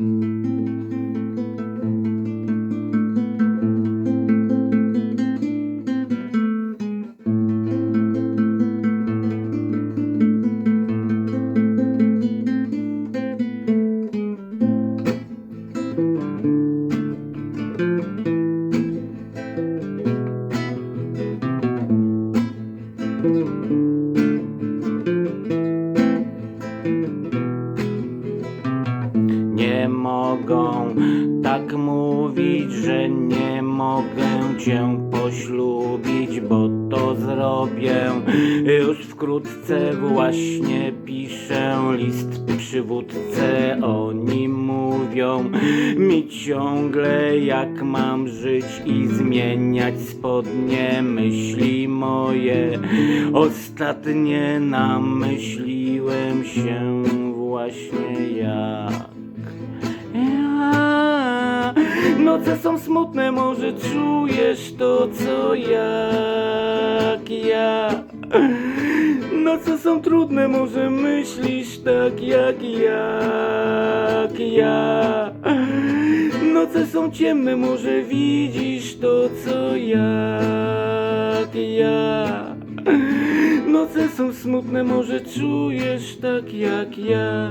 thank mm -hmm. you Nie mogą tak mówić, że nie mogę cię poślubić, bo to zrobię. Już wkrótce właśnie piszę list przywódcę. Oni mówią mi ciągle, jak mam żyć i zmieniać spodnie. Myśli moje ostatnie namyśliłem się właśnie. Ja, noce są smutne, może czujesz to, co jak ja. Noce są trudne, może myślisz tak jak jak ja. Noce są ciemne, może widzisz to, co jak ja. Noce są smutne, może czujesz tak jak ja.